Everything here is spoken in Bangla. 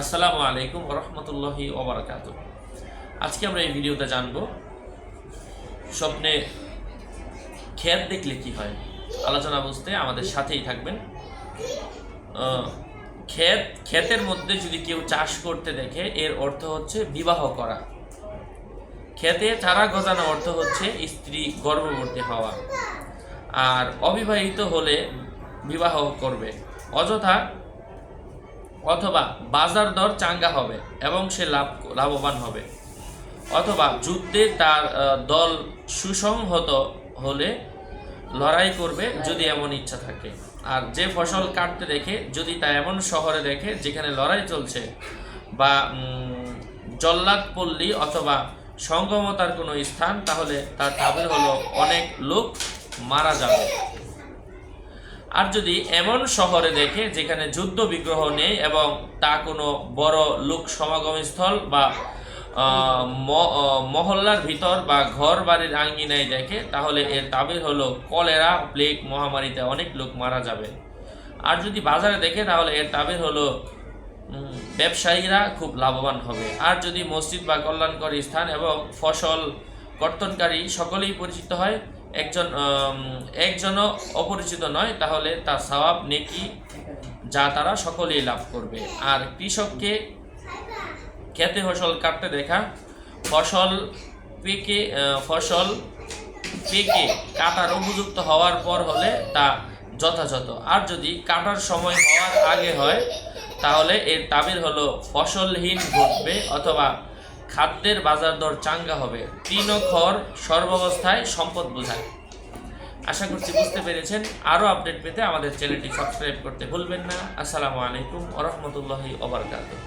আসসালামু আলাইকুম রহমতুল্লাহি ওবরাকাত আজকে আমরা এই ভিডিওতে জানব, স্বপ্নে ক্ষেত দেখলে কি হয়? আলোচনা বুঝতে আমাদের সাথেই থাকবেন। ক্ষেত ক্ষেতের মধ্যে যদি কেউ চাষ করতে দেখে, এর অর্থ হচ্ছে বিবাহ করা। ক্ষেতে চারা গজানো অর্থ হচ্ছে স্ত্রী গর্ভবতী হওয়া। আর অবিবাহিত হলে বিবাহ করবে। অযথা অথবা বাজার দর চাঙ্গা হবে এবং সে লাভ লাভবান হবে। অথবা যুদ্ধে তার দল সুসংহত হলে লড়াই করবে যদি এমন ইচ্ছা থাকে। আর যে ফসল কাটতে দেখে যদি তা এমন শহরে দেখে যেখানে লড়াই চলছে বা উম, জল্লাদ পল্লী অথবা সঙ্গমতার কোনো স্থান তাহলে তার তাবের হলো অনেক লোক মারা যাবে। আর যদি এমন শহরে দেখে যেখানে যুদ্ধ বিগ্রহ নেই এবং তা কোনো বড় লোক সমাগমস্থল বা ম- মহল্লার ভিতর বা ঘর বাড়ির আঙ্গিনায় দেখে, তাহলে এর তাবির হলো কলেরা প্লেগ মহামারীতে অনেক লোক মারা যাবে। আর যদি বাজারে দেখে, তাহলে এর তাবির হলো ব্যবসায়ীরা খুব লাভবান হবে। আর যদি মসজিদ বা কল্যাণকরী স্থান এবং ফসল কর্তনকারী সকলেই পরিচিত হয় একজন একজনও অপরিচিত নয়, তাহলে তার সওয়াব নেকি যা তারা সকলেই লাভ করবে। আর কৃষককে খেতে ফসল কাটতে দেখা, ফসল পেকে ফসল পেকে কাটার উপযুক্ত হওয়ার পর হলে তা যথাযথ। আর যদি কাটার সময় হওয়ার আগে হয়, তাহলে এর তাবির হলো ফসলহীন ঘটবে অথবা খাদ্যের বাজার দর চাঙ্গা হবে। তিন খর সর্বাবস্থায় সম্পদ বোঝায়। আশা করছি বুঝতে পেরেছেন। আরও আপডেট পেতে আমাদের চ্যানেলটি সাবস্ক্রাইব করতে ভুলবেন না। আসসালামু আলাইকুম ওরহমতুল্লাহি ওবরকাতুহ।